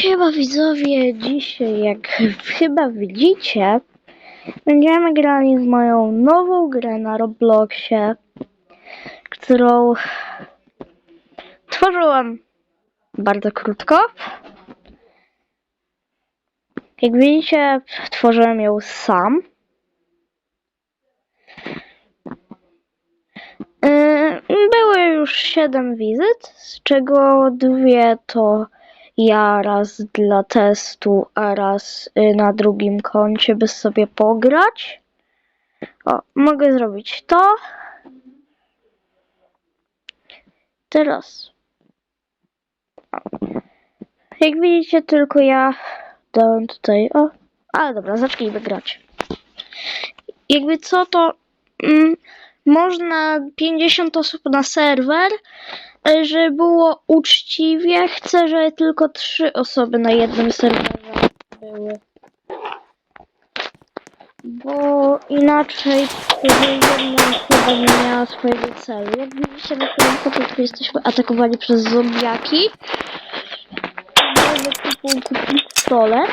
Siema widzowie, dzisiaj jak chyba widzicie, będziemy grali w moją nową grę na Robloxie, którą tworzyłem bardzo krótko. Jak widzicie, tworzyłem ją sam. Yy, Były już 7 wizyt, z czego dwie to ja raz dla testu, a raz y, na drugim koncie, by sobie pograć. O, mogę zrobić to. Teraz. Jak widzicie, tylko ja dałem tutaj. O, ale dobra, zacznijmy grać. Jakby co, to mm, można 50 osób na serwer. E, Żeby było uczciwie, chcę, żeby tylko trzy osoby na jednym serwerze były. Bo inaczej jedna osoba nie miała swojego celu. Jak widzicie na tym początku jesteśmy atakowani przez zombiaki. Mamy pistolet.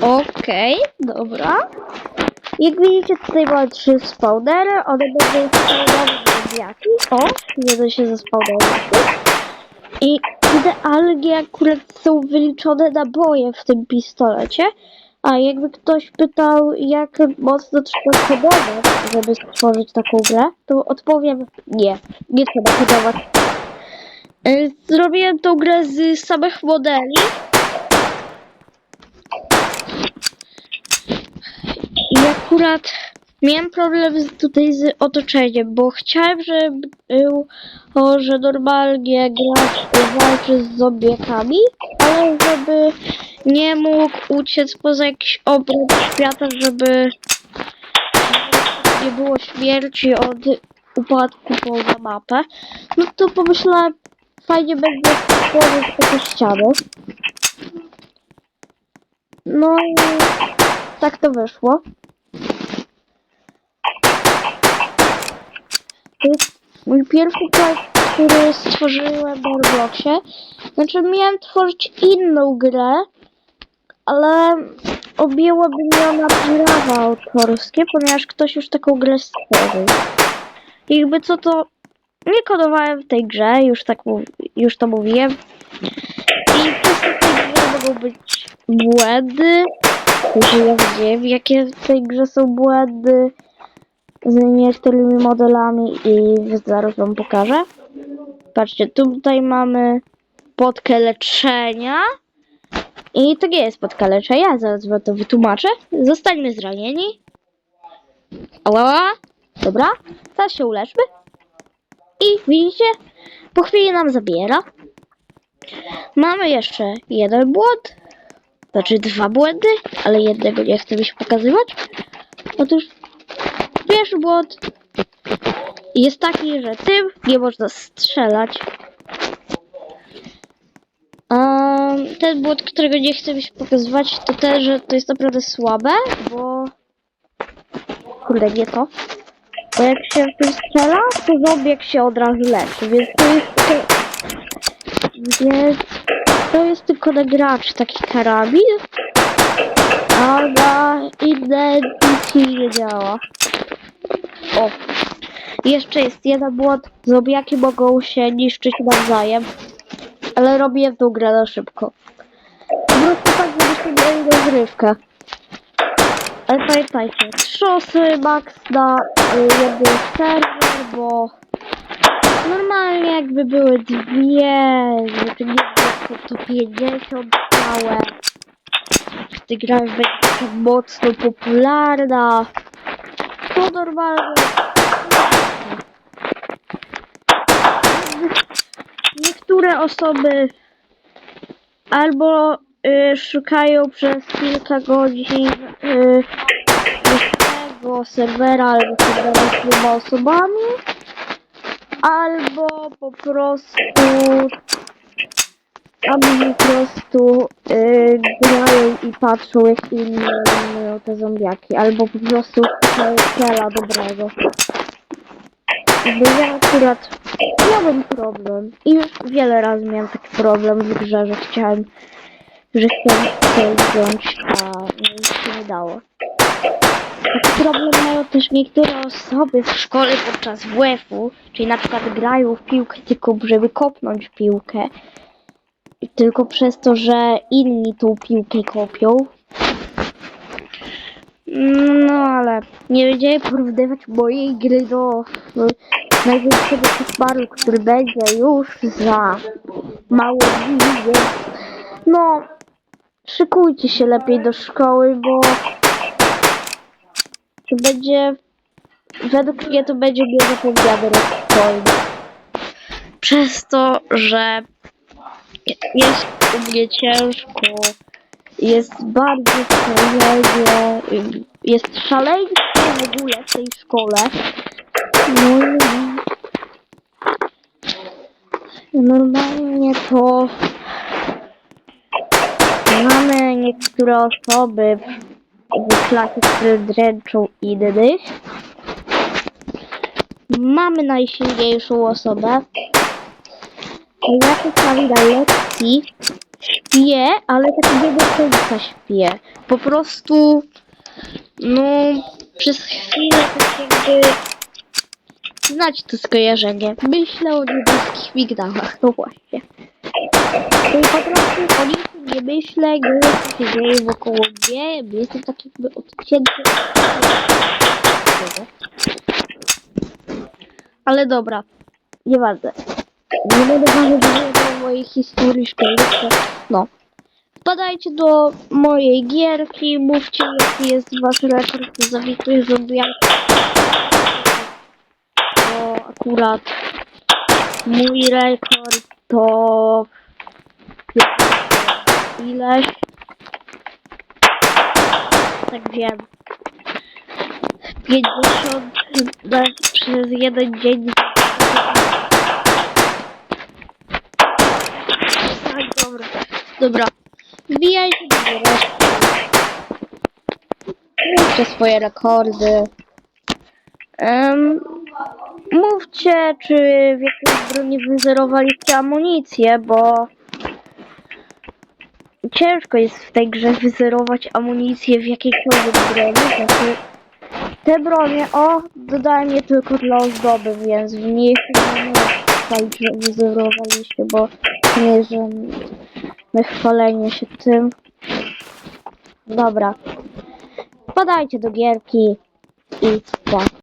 Okej, dobra. Jak widzicie tutaj mamy trzy spawnery, one będą spawnować. O, jeden się zespawnował. I idealnie akurat są wyliczone naboje w tym pistolecie. A jakby ktoś pytał, jak mocno trzeba kodować, żeby stworzyć taką grę, to odpowiem nie, nie trzeba kodować. Y, Zrobiłem tą grę z samych modeli. I akurat miałem problem z, tutaj z otoczeniem, bo chciałem, żeby było, że normalnie gracz walczy z zombiekami, ale żeby nie mógł uciec poza jakiś obrót świata, żeby nie było śmierci od upadku poza mapę, no to pomyślałem, fajnie będzie stworzyć takie ściany. No i tak to wyszło. To jest mój pierwszy projekt, który stworzyłem na Robloxie. Znaczy miałem tworzyć inną grę, ale objęłaby mnie ona prawa autorskie, ponieważ ktoś już taką grę stworzył. Jakby co to nie kodowałem w tej grze, już tak już to mówiłem. I przez w tej grze mogą być błędy. Że ja wiem, jakie w tej grze są błędy z niektórymi modelami i zaraz wam pokażę. Patrzcie, tutaj mamy podkę leczenia. I to nie jest podka leczenia, zaraz wam to wytłumaczę. Zostańmy zranieni. Ała, dobra, teraz się uleczmy. I widzicie, po chwili nam zabiera. Mamy jeszcze jeden błąd, znaczy dwa błędy, ale jednego nie chcę mi się pokazywać. Otóż pierwszy błąd jest taki, że tym nie można strzelać. Um, ten błąd, którego nie chcę mi się pokazywać, to ten, że to jest naprawdę słabe, bo... Kurde, nie to. Bo jak się w tym strzela, to zombiak się od razu leczy, więc to jest... Więc to jest tylko na graczy taki karabin, a na inne nic nie działa. O! Jeszcze jest jeden błąd. Zombiaki mogą się niszczyć nawzajem. Ale robię tą grę na szybko. Po prostu tak, żebyście mieli rozrywkę. Ale pamiętajcie, trzy osoby max na y, jeden serwer, bo normalnie jakby były dwie, znaczy nie to 50 całe. Gdy gra będzie mocno popularna, to normalnie niektóre osoby albo y, szukają przez kilka godzin y, tego serwera albo serwera z dwoma osobami, albo po prostu albo po prostu y, grają i patrzą jak inni eliminują te zombiaki, albo po prostu szukają cela dobrego. Bo ja akurat miałem problem. I już wiele razy miałem taki problem w grze, że chciałem, że chciałem wziąć, a się nie dało. Taki problem mają też niektóre osoby w szkole podczas WF-u, czyli na przykład grają w piłkę tylko żeby kopnąć piłkę. Tylko przez to, że inni tą piłkę kopią. No ale nie będziemy porównywać mojej gry do do największego koszmaru, który będzie już za mało dni, więc no szykujcie się lepiej do szkoły, bo to będzie według mnie to będzie niezapomniany rok szkolny. Przez to, że jest u mnie ciężko, jest bardzo szalenie, jest szaleństwo w ogóle w tej szkole. No i normalnie to mamy niektóre osoby w, klasie, które dręczą innych. Mamy najsilniejszą osobę. Ja czasami na lekcji śpię, ale tak nie do końca śpię. Po prostu, no, przez chwilę tak jakby znać to skojarzenie. Myślę o niebieskich migdałach, no właśnie. I po prostu o niczym nie myślę, gdy co się dzieje wokoło mnie, jestem tak jakby odcięty. Ale dobra, nieważne. Nie będę wam mówić o mojej historii szkolnej. No. Wpadajcie do mojej gierki, mówcie jaki jest wasz rekord zawitych zombiaków. Bo akurat mój rekord to ileś. Tak wiem. 50 na, przez jeden dzień. Tak, dobra. Dobra. Giereczki. Mówcie swoje rekordy. Em, mówcie, czy w jakiejś broni wyzerowaliście amunicję, bo ciężko jest w tej grze wyzerować amunicję w jakiejkolwiek broni. Znaczy, te bronie, o, dodałem je tylko dla ozdoby, więc w nich nie że wyzerowaliście, bo nie żadne chwalenie się tym. Dobra. Podajcie do gierki i tak.